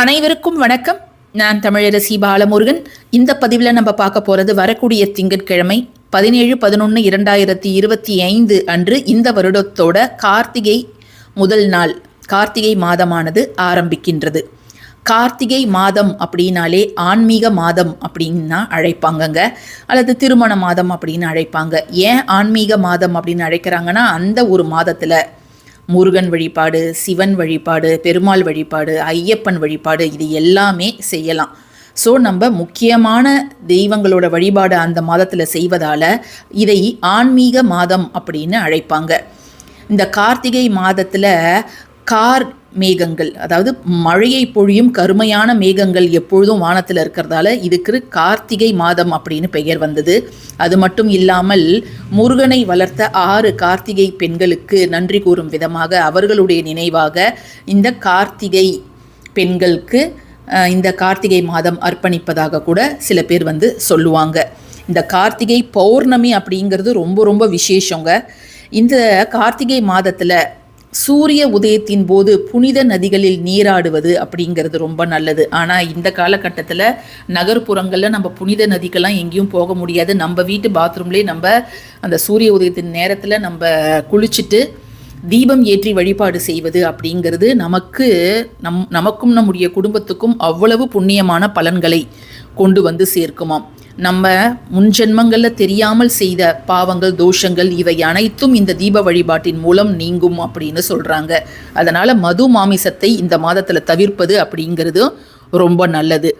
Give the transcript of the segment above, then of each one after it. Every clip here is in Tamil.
அனைவருக்கும் வணக்கம். நான் தமிழரசி பாலமுருகன். இந்த பதிவில் நம்ம பார்க்க போகிறது வரக்கூடிய திங்கட்கிழமை பதினேழு பதினொன்று இரண்டாயிரத்தி இருபத்தி ஐந்து அன்று இந்த வருடத்தோட கார்த்திகை முதல் நாள் கார்த்திகை மாதமானது ஆரம்பிக்கின்றது. கார்த்திகை மாதம் அப்படின்னாலே ஆன்மீக மாதம் அப்படின்னா அழைப்பாங்கங்க. அல்லது திருமண மாதம் அப்படின்னு அழைப்பாங்க. ஏன் ஆன்மீக மாதம் அப்படின்னு அழைக்கிறாங்கன்னா அந்த ஒரு மாதத்தில் முருகன் வழிபாடு சிவன் வழிபாடு பெருமாள் வழிபாடு ஐயப்பன் வழிபாடு இது எல்லாமே செய்யலாம். ஸோ நம்ம முக்கியமான தெய்வங்களோட வழிபாடு அந்த மாதத்தில் செய்வதால் இதை ஆன்மீக மாதம் அப்படின்னு அழைப்பாங்க. இந்த கார்த்திகை மாதத்தில் கார் மேகங்கள் அதாவது மழையை பொழியும் கருமையான மேகங்கள் எப்பொழுதும் வானத்தில் இருக்கிறதால இதுக்கு கார்த்திகை மாதம் அப்படின்னு பெயர் வந்தது. அது மட்டும் இல்லாமல் முருகனை வளர்த்த ஆறு கார்த்திகை பெண்களுக்கு நன்றி கூறும் விதமாக அவர்களுடைய நினைவாக இந்த கார்த்திகை பெண்களுக்கு இந்த கார்த்திகை மாதம் அர்ப்பணிப்பதாக கூட சில பேர் வந்து சொல்லுவாங்க. இந்த கார்த்திகை பௌர்ணமி அப்படிங்கிறது ரொம்ப ரொம்ப விசேஷங்க. இந்த கார்த்திகை மாதத்தில் சூரிய உதயத்தின் போது புனித நதிகளில் நீராடுவது அப்படிங்கிறது ரொம்ப நல்லது. ஆனால் இந்த காலகட்டத்தில் நகர்ப்புறங்களில் நம்ம புனித நதிக்கெல்லாம் எங்கேயும் போக முடியாது. நம்ம வீட்டு பாத்ரூம்லேயே நம்ம அந்த சூரிய உதயத்தின் நேரத்தில் நம்ம குளிச்சுட்டு தீபம் ஏற்றி வழிபாடு செய்வது அப்படிங்கிறது நமக்கு நம் நமக்கும் நம்முடைய குடும்பத்துக்கும் அவ்வளவு புண்ணியமான பலன்களை கொண்டு வந்து சேர்க்குமாம். நம்ம முன்ஜென்மங்களில் தெரியாமல் செய்த பாவங்கள் தோஷங்கள் இவை அனைத்தும் இந்த தீப வழிபாட்டின் மூலம் நீங்கும் அப்படின்னு சொல்கிறாங்க அதனால் மது மாமிசத்தை இந்த மாதத்தில் தவிர்ப்பது அப்படிங்கிறது ரொம்ப நல்லது.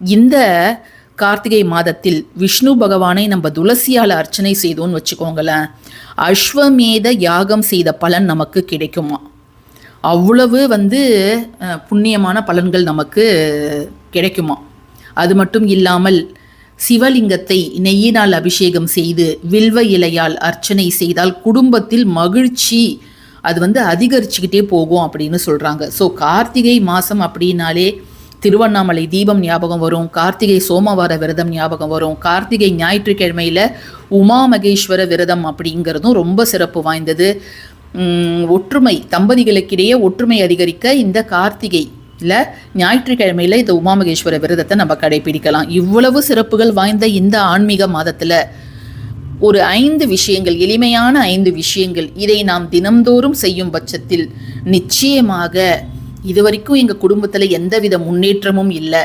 இந்த கார்த்திகை மாதத்தில் விஷ்ணு பகவானை நம்ம துளசியால் அர்ச்சனை செய்தோன்னு வச்சுக்கோங்களேன். அஸ்வமேத யாகம் செய்த பலன் நமக்கு கிடைக்குமா? அவ்வளவு வந்து புண்ணியமான பலன்கள் நமக்கு கிடைக்குமா? அது மட்டும் இல்லாமல் சிவலிங்கத்தை நெய்யினால் அபிஷேகம் செய்து வில்வ இலையால் அர்ச்சனை செய்தால் குடும்பத்தில் மகிழ்ச்சி அது வந்து அதிகரிச்சுக்கிட்டே போகும் அப்படின்னு சொல்கிறாங்க ஸோ கார்த்திகை மாதம் அப்படின்னாலே திருவண்ணாமலை தீபம் ஞாபகம் வரும் கார்த்திகை சோமவார விரதம் ஞாபகம் வரும் கார்த்திகை ஞாயிற்றுக்கிழமையில் உமா மகேஸ்வர விரதம் அப்படிங்கிறதும் ரொம்ப சிறப்பு வாய்ந்தது. ஒற்றுமை தம்பதிகளுக்கிடையே ஒற்றுமை அதிகரிக்க இந்த கார்த்திகை இல்லை ஞாயிற்றுக்கிழமையில் இந்த உமாமகேஸ்வர விரதத்தை நம்ம கடைபிடிக்கலாம். இவ்வளவு சிறப்புகள் வாய்ந்த இந்த ஆன்மீக மாதத்தில் ஒரு ஐந்து விஷயங்கள் எளிமையான ஐந்து விஷயங்கள் இதை நாம் தினம்தோறும் செய்யும் பட்சத்தில் நிச்சயமாக இதுவரைக்கும் எங்கள் குடும்பத்தில் எந்தவித முன்னேற்றமும் இல்லை.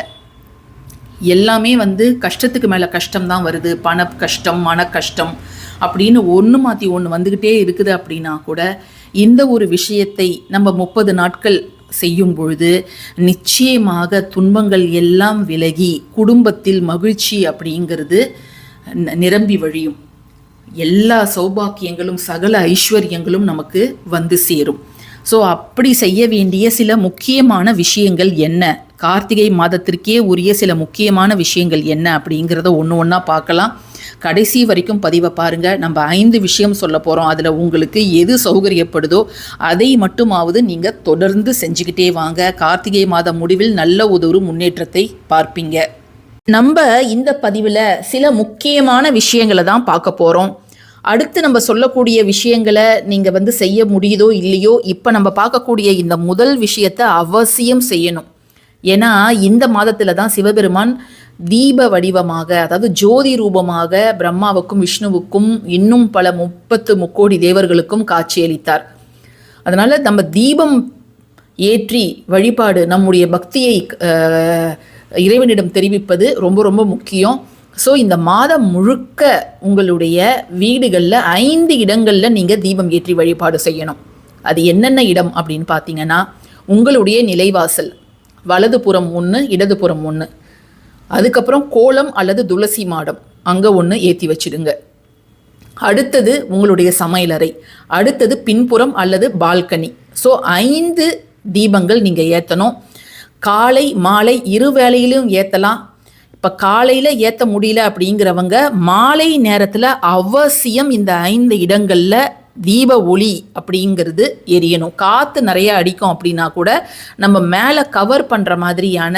எல்லாமே வந்து கஷ்டத்துக்கு மேலே கஷ்டம் தான் வருது. பண கஷ்டம் மன கஷ்டம் அப்படின்னு ஒன்று மாற்றி ஒன்று வந்துக்கிட்டே இருக்குது அப்படின்னா கூட இந்த ஒரு விஷயத்தை நம்ம முப்பது நாட்கள் செய்யும் பொழுது நிச்சயமாக துன்பங்கள் எல்லாம் விலகி குடும்பத்தில் மகிழ்ச்சி அப்படிங்கிறது ந- நிரம்பி வழியும். எல்லா சௌபாக்கியங்களும் சகல ஐஸ்வர்யங்களும் நமக்கு வந்து சேரும். ஸோ அப்படி செய்ய வேண்டிய சில முக்கியமான விஷயங்கள் என்ன? கார்த்திகை மாதத்திற்கே உரிய சில முக்கியமான விஷயங்கள் என்ன அப்படிங்கிறத ஒன்று ஒன்றா பார்க்கலாம். கடைசி வரைக்கும் பதிவை பாருங்க. நம்ம ஐந்து விஷயம் சொல்ல போகிறோம் அதில் உங்களுக்கு எது சௌகரியப்படுதோ அதை மட்டுமாவது நீங்கள் தொடர்ந்து செஞ்சுக்கிட்டே வாங்க. கார்த்திகை மாதம் முடிவில் நல்ல ஒரு முன்னேற்றத்தை பார்ப்பீங்க. நம்ம இந்த பதிவில் சில முக்கியமான விஷயங்களை தான் பார்க்க போகிறோம் அடுத்து நம்ம சொல்லக்கூடிய விஷயங்களை நீங்கள் வந்து செய்ய முடியுதோ இல்லையோ இப்போ நம்ம பார்க்கக்கூடிய இந்த முதல் விஷயத்தை அவசியம் செய்யணும். ஏன்னா இந்த மாதத்தில் தான் சிவபெருமான் தீப வடிவமாக அதாவது ஜோதி ரூபமாக பிரம்மாவுக்கும் விஷ்ணுவுக்கும் இன்னும் பல முப்பத்து முக்கோடி தேவர்களுக்கும் காட்சியளித்தார். அதனால் நம்ம தீபம் ஏற்றி வழிபாடு நம்முடைய பக்தியை இறைவனிடம் தெரிவிப்பது ரொம்ப ரொம்ப முக்கியம். ஸோ இந்த மாதம் முழுக்க உங்களுடைய வீடுகளில் ஐந்து இடங்களில் நீங்கள் தீபம் ஏற்றி வழிபாடு செய்யணும். அது என்னென்ன இடம் அப்படின்னு பார்த்தீங்கன்னா உங்களுடைய நிலைவாசல். வலதுபுறம் ஒன்று இடதுபுறம் ஒன்று அதுக்கப்புறம் கோலம் அல்லது துளசி மாடம். அங்கே ஒன்று ஏற்றி வச்சிடுங்க. அடுத்தது உங்களுடைய சமையலறை. அடுத்தது பின்புறம் அல்லது பால்கனி. ஸோ ஐந்து தீபங்கள் நீங்கள் ஏற்றணும் காலை மாலை இரு வேளையிலும் ஏற்றலாம் இப்போ காலையில் ஏற்ற முடியல அப்படிங்கிறவங்க மாலை நேரத்தில் அவசியம் இந்த ஐந்து இடங்களில் தீப ஒளி அப்படிங்கிறது எரியணும். காற்று நிறைய அடிக்கும் அப்படின்னா கூட நம்ம மேலே கவர் பண்ணுற மாதிரியான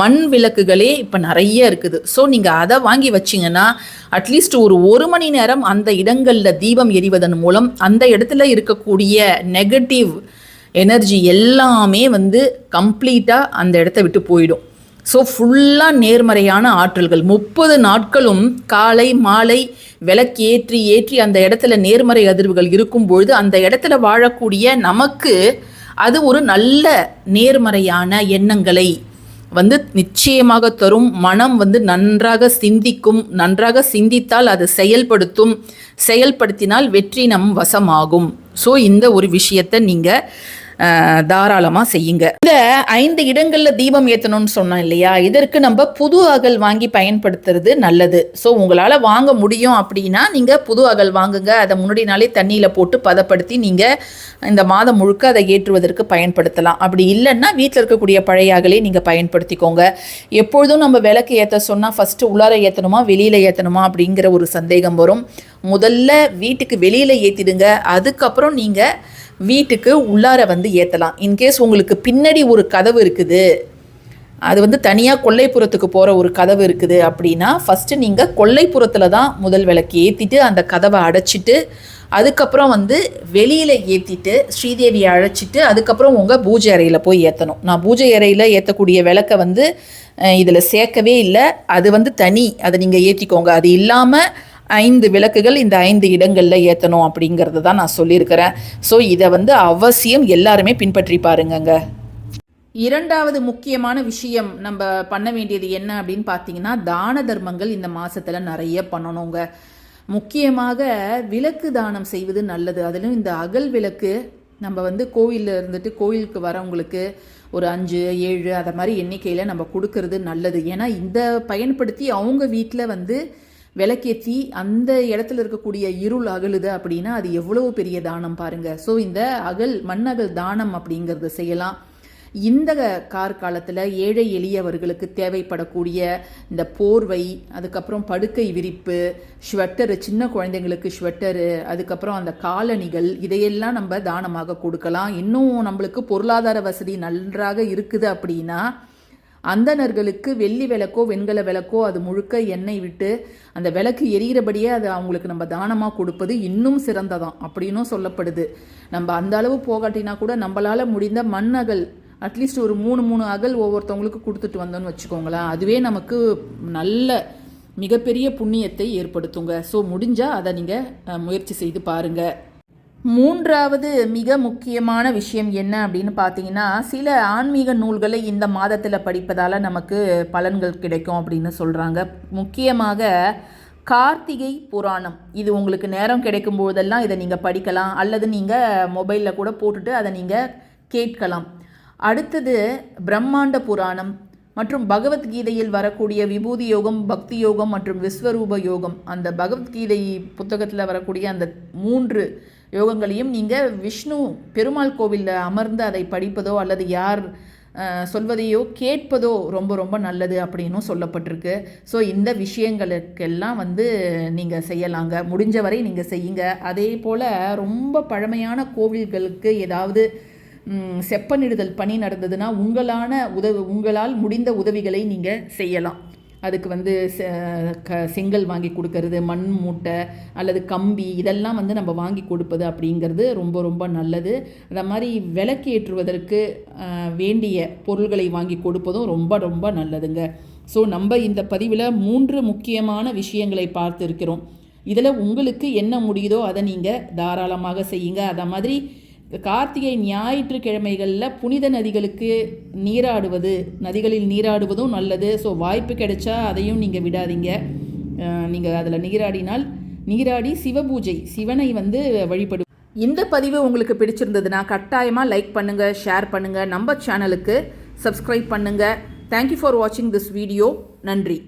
மண் விளக்குகளே இப்போ நிறைய இருக்குது. ஸோ நீங்கள் அதை வாங்கி வச்சிங்கன்னா அட்லீஸ்ட் ஒரு ஒரு மணி நேரம் அந்த இடங்களில் தீபம் எரிவதன் மூலம் அந்த இடத்துல இருக்கக்கூடிய நெகட்டிவ் எனர்ஜி எல்லாமே வந்து கம்ப்ளீட்டாக அந்த இடத்த விட்டு போயிடும். ஸோ ஃபுல்லாக நேர்மறையான ஆற்றல்கள். முப்பது நாட்களும் காலை மாலை விளக்கு ஏற்றி ஏற்றி அந்த இடத்துல நேர்மறை அதிர்வுகள் இருக்கும் பொழுது அந்த இடத்துல வாழக்கூடிய நமக்கு அது ஒரு நல்ல நேர்மறையான எண்ணங்களை வந்து நிச்சயமாக தரும். மனம் வந்து நன்றாக சிந்திக்கும். நன்றாக சிந்தித்தால் அது செயல்படுத்தும். செயல்படுத்தினால் வெற்றி நம் வசமாகும். ஸோ இந்த ஒரு விஷயத்தை நீங்கள் தாராளமாக செய்யுங்க. இந்த ஐந்து இடங்களில் தீபம் ஏற்றணும்னு சொன்னோம் இல்லையா? இதற்கு நம்ம புது அகல் வாங்கி பயன்படுத்துறது நல்லது. ஸோ உங்களால் வாங்க முடியும் அப்படின்னா நீங்கள் புது அகல் வாங்குங்க. அதை முன்னாடி நாளே தண்ணியில் போட்டு பதப்படுத்தி நீங்கள் இந்த மாதம் முழுக்க அதை ஏற்றுவதற்கு பயன்படுத்தலாம். அப்படி இல்லைன்னா வீட்டில் இருக்கக்கூடிய பழைய அகலே நீங்கள் பயன்படுத்திக்கோங்க. எப்பொழுதும் நம்ம விளக்கு ஏற்ற சொன்னால் ஃபஸ்ட்டு உள்ளார ஏற்றணுமா வெளியில் ஏற்றணுமா அப்படிங்கிற ஒரு சந்தேகம் வரும். முதல்ல வீட்டுக்கு வெளியில் ஏற்றிடுங்க அதுக்கப்புறம் நீங்கள் வீட்டுக்கு உள்ளார வந்து ஏற்றலாம் இன்கேஸ் உங்களுக்கு பின்னாடி ஒரு கதவு இருக்குது அது வந்து தனியாக கொல்லைப்புறத்துக்கு போகிற ஒரு கதவு இருக்குது அப்படின்னா ஃபஸ்ட்டு நீங்கள் கொல்லைப்புறத்தில் தான் முதல் விளக்கு ஏற்றிட்டு அந்த கதவை அடைச்சிட்டு அதுக்கப்புறம் வந்து வெளியில் ஏற்றிட்டு ஸ்ரீதேவியை அழைச்சிட்டு அதுக்கப்புறம் உங்கள் பூஜை அறையில் போய் ஏற்றணும் நான் பூஜை அறையில் ஏற்றக்கூடிய விளக்கை வந்து இதில் சேர்க்கவே இல்லை. அது வந்து தனி. அதை நீங்கள் ஏற்றிக்கோங்க அது இல்லாமல் ஐந்து விளக்குகள் இந்த ஐந்து இடங்களில் ஏற்றணும் அப்படிங்கிறது தான் நான் சொல்லியிருக்கிறேன். ஸோ இதை வந்து அவசியம் எல்லாருமே பின்பற்றி பாருங்கங்க. இரண்டாவது முக்கியமான விஷயம் நம்ம பண்ண வேண்டியது என்ன அப்படின்னு பார்த்தீங்கன்னா தான தர்மங்கள் இந்த மாதத்தில் நிறைய பண்ணணுங்க. முக்கியமாக விளக்கு தானம் செய்வது நல்லது. அதிலும் இந்த அகல் விளக்கு நம்ம வந்து கோவிலில் இருந்துட்டு கோவிலுக்கு வரவங்களுக்கு ஒரு அஞ்சு ஏழு அதை மாதிரி எண்ணிக்கையில் நம்ம கொடுக்கறது நல்லது. ஏன்னா இந்த பயன்படுத்தி அவங்க வீட்டில் வந்து விளக்கேற்றி அந்த இடத்துல இருக்கக்கூடிய இருள் அகலுது அப்படின்னா அது எவ்வளவு பெரிய தானம் பாருங்க. ஸோ இந்த அகல் மண்ணகல் தானம் அப்படிங்கிறத செய்யலாம். இந்த கார்காலத்தில் ஏழை எளியவர்களுக்கு தேவைப்படக்கூடிய இந்த போர்வை அதுக்கப்புறம் படுக்கை விரிப்பு ஸ்வெட்டரு சின்ன குழந்தைங்களுக்கு ஸ்வெட்டரு அதுக்கப்புறம் அந்த காலணிகள் இதையெல்லாம் நம்ம தானமாக கொடுக்கலாம். இன்னும் நம்மளுக்கு பொருளாதார வசதி நன்றாக இருக்குது அப்படின்னா அந்தணர்களுக்கு வெள்ளி விளக்கோ வெண்கல விளக்கோ அது முழுக்க எண்ணெய் விட்டு அந்த விளக்கு எரிகிறபடியே அது அவங்களுக்கு நம்ம தானமாக கொடுப்பது இன்னும் சிறந்ததான் அப்படின்னும் சொல்லப்படுது. நம்ம அந்த அளவு போகாட்டினா கூட நம்மளால் முடிந்த மண்ணகல் அட்லீஸ்ட் ஒரு மூணு மூணு அகல் ஒவ்வொருத்தவங்களுக்கு கொடுத்துட்டு வந்தோன்னு வச்சுக்கோங்களேன். அதுவே நமக்கு நல்ல மிகப்பெரிய புண்ணியத்தை ஏற்படுத்துங்க. ஸோ முடிஞ்சால் அதை நீங்கள் முயற்சி செய்து பாருங்கள் மூன்றாவது மிக முக்கியமான விஷயம் என்ன அப்படின்னு பார்த்தீங்கன்னா சில ஆன்மீக நூல்களை இந்த மாதத்தில் படிப்பதால் நமக்கு பலன்கள் கிடைக்கும் அப்படின்னு சொல்கிறாங்க முக்கியமாக கார்த்திகை புராணம். இது உங்களுக்கு நேரம் கிடைக்கும் போதெல்லாம் இதை நீங்கள் படிக்கலாம். அல்லது நீங்கள் மொபைலில் கூட போட்டுட்டு அதை நீங்கள் கேட்கலாம். அடுத்தது பிரம்மாண்ட புராணம் மற்றும் பகவத்கீதையில் வரக்கூடிய விபூதி யோகம் பக்தி யோகம் மற்றும் விஸ்வரூப யோகம். அந்த பகவத்கீதை புத்தகத்தில் வரக்கூடிய அந்த மூன்று யோகங்களையும் நீங்கள் விஷ்ணு பெருமாள் கோவிலில் அமர்ந்து அதை படிப்பதோ அல்லது யார் சொல்வதையோ கேட்பதோ ரொம்ப ரொம்ப நல்லது அப்படின்னும் சொல்லப்பட்டிருக்கு. ஸோ இந்த விஷயங்களுக்கெல்லாம் வந்து நீங்கள் செய்யலாங்க. முடிஞ்ச வரை நீங்கள் செய்யுங்க. அதே போல் ரொம்ப பழமையான கோவில்களுக்கு ஏதாவது செப்பனிடுதல் பணி நடந்ததுன்னா உங்களான உதவி உங்களால் முடிந்த உதவிகளை நீங்கள் செய்யலாம். அதுக்கு வந்து க செங்கல் வாங்கி கொடுக்கறது மண் மூட்டை அல்லது கம்பி இதெல்லாம் வந்து நம்ம வாங்கி கொடுப்பது அப்படிங்கிறது ரொம்ப ரொம்ப நல்லது. அந்த மாதிரி விளக்கேற்றுவதற்கு வேண்டிய பொருள்களை வாங்கி கொடுப்பதும் ரொம்ப ரொம்ப நல்லதுங்க. ஸோ நம்ம இந்த பதிவில் மூன்று முக்கியமான விஷயங்களை பார்த்துருக்கிறோம். இதில் உங்களுக்கு என்ன முடியுதோ அதை நீங்கள் தாராளமாக செய்யுங்க. அதை மாதிரி கார்த்திகை ஞாயிற்றுக்கிழமைகளில் புனித நதிகளுக்கு நீராடுவது நதிகளில் நீராடுவதும் நல்லது. ஸோ வாய்ப்பு கிடைச்சா அதையும் நீங்கள் விடாதீங்க. நீங்கள் அதில் நீராடினால் நீராடி சிவபூஜை சிவனை வந்து வழிபடு. இந்த பதிவு உங்களுக்கு பிடிச்சிருந்ததுன்னா கட்டாயமாக லைக் பண்ணுங்கள் ஷேர் பண்ணுங்கள் நம்ம சேனலுக்கு சப்ஸ்கிரைப் பண்ணுங்கள் தேங்க்யூ ஃபார் வாட்சிங் திஸ் வீடியோ நன்றி.